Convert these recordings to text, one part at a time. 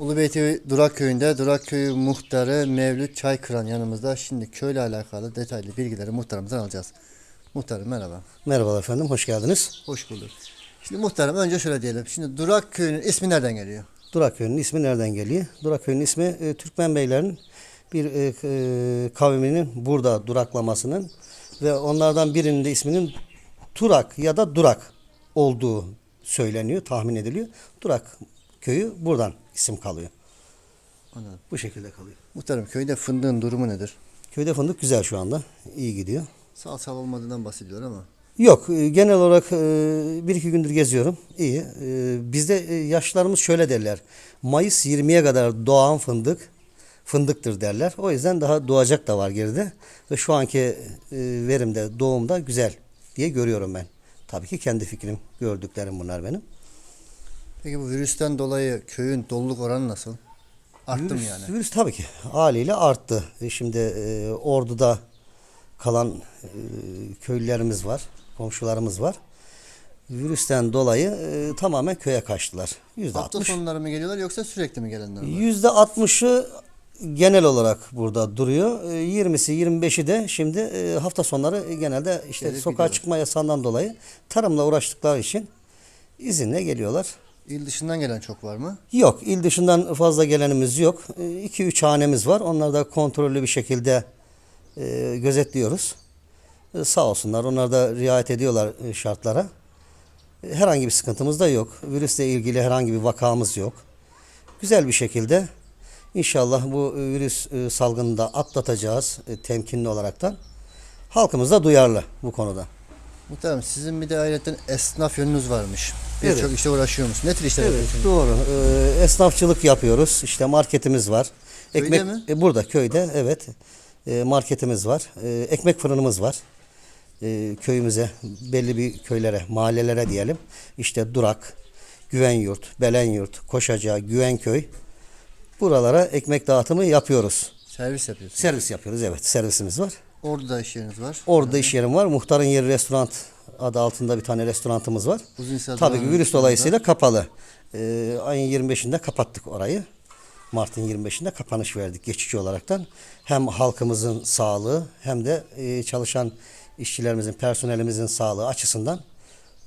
Ulubey TV Durak Köyü'nde Durak Köyü muhtarı Mevlüt Çaykıran yanımızda. Şimdi köyle alakalı detaylı bilgileri muhtarımızdan alacağız. Muhtarım merhaba. Merhabalar efendim, hoş geldiniz. Hoş bulduk. Şimdi muhtarım önce şöyle diyelim. Şimdi Durak Köyü'nün ismi nereden geliyor? Durak Köyü'nün ismi nereden geliyor? Durak Köyü'nün ismi e, Türkmen beylerin bir e, e, kavminin burada duraklamasının ve onlardan birinin de isminin Turak ya da Durak olduğu söyleniyor, tahmin ediliyor. Durak köyü buradan isim kalıyor. Anladım. Bu şekilde kalıyor. Muhtarım köyde fındığın durumu nedir? Köyde fındık güzel şu anda. iyi gidiyor. Salsal olmadığından bahsediyor ama. Yok e, genel olarak e, bir iki gündür geziyorum. İyi. E, Bizde yaşlılarımız şöyle derler. Mayıs 20'ye kadar doğan fındık fındıktır derler. O yüzden daha doğacak da var geride. Ve şu anki verimde doğumda güzel diye görüyorum ben. Tabii ki kendi fikrim, gördüklerim bunlar benim. Peki bu virüsten dolayı köyün doluluk oranı nasıl? Arttı mı Virüs- yani? Virüs tabii ki haliyle arttı. E, Şimdi e, Ordu'da kalan e, köylülerimiz var, komşularımız var. Virüsten dolayı e, tamamen köye kaçtılar. Yüzde Hafta altmış. sonları mı geliyorlar yoksa sürekli mi gelenler var? Yüzde altmışı genel olarak burada duruyor. E, 20'si 25'i de şimdi e, hafta sonları genelde işte Gelip sokağa gidiyorlar. çıkma yasağından dolayı tarımla uğraştıkları için izinle geliyorlar. İl dışından gelen çok var mı? Yok, il dışından fazla gelenimiz yok. 2-3 hanemiz var. Onları da kontrollü bir şekilde e, gözetliyoruz. E, sağ olsunlar, onlar da riayet ediyorlar e, şartlara. E, herhangi bir sıkıntımız da yok. Virüsle ilgili herhangi bir vakamız yok. Güzel bir şekilde inşallah bu e, virüs e, salgını da atlatacağız e, temkinli olaraktan. Halkımız da duyarlı bu konuda. Muhtarım sizin bir de ayrıca esnaf yönünüz varmış. Birçok Evet. işte uğraşıyormuş. Ne tür işler Evet, yapıyorsunuz? doğru. Ee, esnafçılık yapıyoruz. İşte marketimiz var. Köyde mi? E, burada köyde evet. E, marketimiz var. E, ekmek fırınımız var. E, köyümüze belli bir köylere, mahallelere diyelim. İşte Durak, Güvenyurt, Belenyurt, Koşaca, Güvenköy. Buralara ekmek dağıtımı yapıyoruz. Servis yapıyorsunuz. Servis yapıyoruz evet. Servisimiz var. Orada iş yeriniz var. Orada iş yerim var. Muhtarın yeri restoran adı altında bir tane restoranımız var. Hisar Tabii ki virüs dolayısıyla kapalı. Ee, ayın 25'inde kapattık orayı. Mart'ın 25'inde kapanış verdik geçici olaraktan. Hem halkımızın sağlığı hem de e, çalışan işçilerimizin, personelimizin sağlığı açısından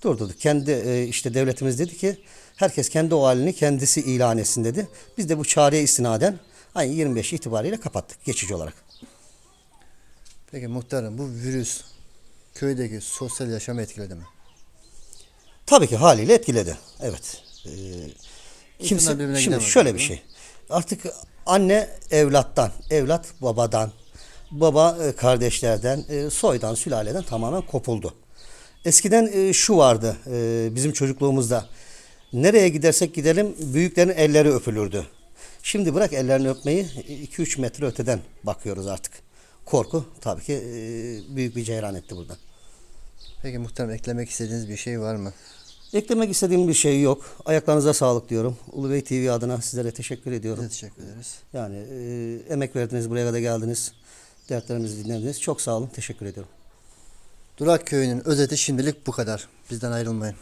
durdurduk. Kendi e, işte devletimiz dedi ki herkes kendi o halini kendisi ilan etsin dedi. Biz de bu çareye istinaden ayın 25 itibariyle kapattık geçici olarak. Peki muhtarım bu virüs köydeki sosyal yaşamı etkiledi mi? Tabii ki haliyle etkiledi. Evet. Ee, kimse şimdi şöyle bir şey. Artık anne evlattan, evlat babadan, baba e, kardeşlerden, e, soydan, sülaleden tamamen kopuldu. Eskiden e, şu vardı bizim çocukluğumuzda. Nereye gidersek gidelim büyüklerin elleri öpülürdü. Şimdi bırak ellerini öpmeyi 2-3 metre öteden bakıyoruz artık. Korku tabii ki e, büyük bir ceyran etti burada. Peki muhtarım eklemek istediğiniz bir şey var mı? Eklemek istediğim bir şey yok. Ayaklarınıza sağlık diyorum. Ulubey TV adına sizlere teşekkür ediyorum. Biz de teşekkür ederiz. Yani e, emek verdiniz, buraya kadar geldiniz. Dertlerimizi dinlediniz. Çok sağ olun. Teşekkür ediyorum. Durak Köyü'nün özeti şimdilik bu kadar. Bizden ayrılmayın.